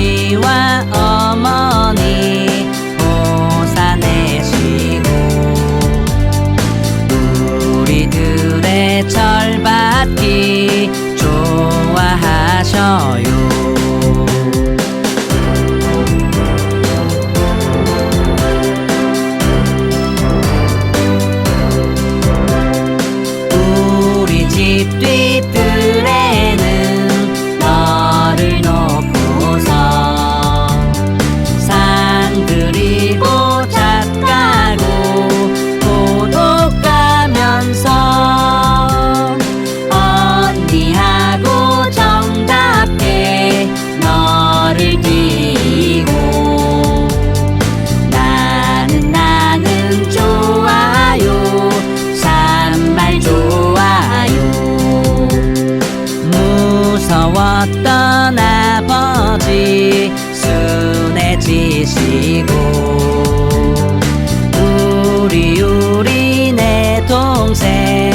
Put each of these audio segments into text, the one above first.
には思う 무서웠던 아버지 순해지시고 우리 우리 내 동생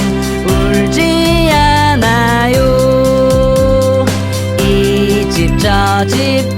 울지 않아요. 이 집 저집